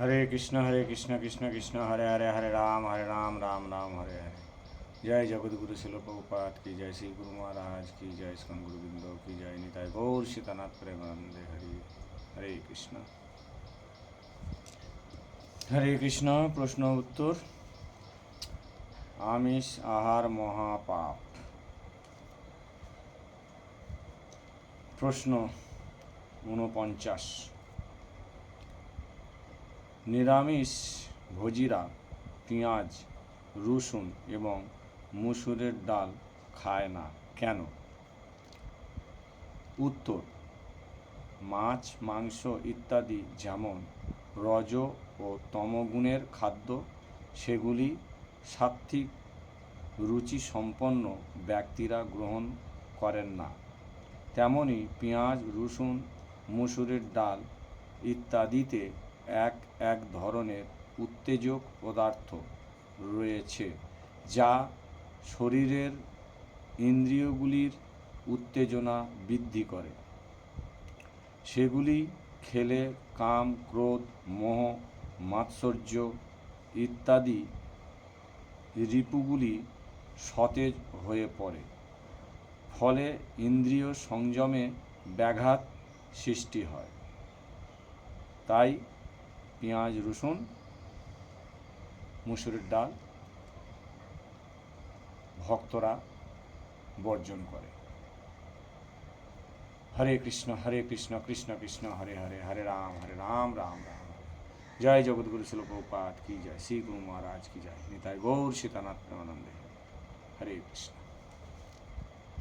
হরে কৃষ্ণ হরে কৃষ্ণ কৃষ্ণ কৃষ্ণ, হরে হরে হরে রাম হরে রাম রাম রাম, হরে হরে। জয় জগৎগুরু শিল প্রভুপাত, কি জয় শ্রী গুরু মহারাজ, কি জয় ইস্কন গুরুবৃন্দ, কি জয় নিতাই গৌর সীতানাথ প্রেমানন্দে। হরি, হরে কৃষ্ণ। হরে কৃষ্ণ, প্রশ্ন, উত্তর? আমিষ, আহার, মহাপাপ। প্রশ্ন, ঊনপঞ্চাশ। নিরামিষ ভোজিরা, পেঁয়াজ, রসুন এবং মুসুরের ডাল খায় না। কেন? উত্তর, মাছ, মাংস ইত্যাদি যেমন রজ ও তমগুণের খাদ্য, সেগুলি সাত্ত্বিক রুচি সম্পন্ন ব্যক্তিরা গ্রহণ করেন না। তেমনি পেঁয়াজ, রসুন, মুসুরের ডাল ইত্যাদিতে এক এক ধরনের উত্তেজক পদার্থ রয়েছে যা শরীরের ইন্দ্রিয়গুলির উত্তেজনা বৃদ্ধি করে। সেগুলি খেলে কাম, ক্রোধ, মোহ, মাৎসর্য ইত্যাদি রিপুগুলি সতেজ হয়ে পড়ে। ফলে ইন্দ্রিয় সংযমে ব্যাঘাত সৃষ্টি হয়। তাই পেঁয়াজ, রসুন, মুসুরের ডাল ভক্তরা বর্জন করে। হরে কৃষ্ণ হরে কৃষ্ণ কৃষ্ণ কৃষ্ণ, হরে হরে হরে রাম হরে রাম রাম রাম। জয় জগৎগুরু শিল প্রভুপাত কি জয়? শ্রী গুরু মহারাজ, কি জয়? নিতাই গৌর সীতানাথ প্রেমানন্দে। হরে কৃষ্ণ।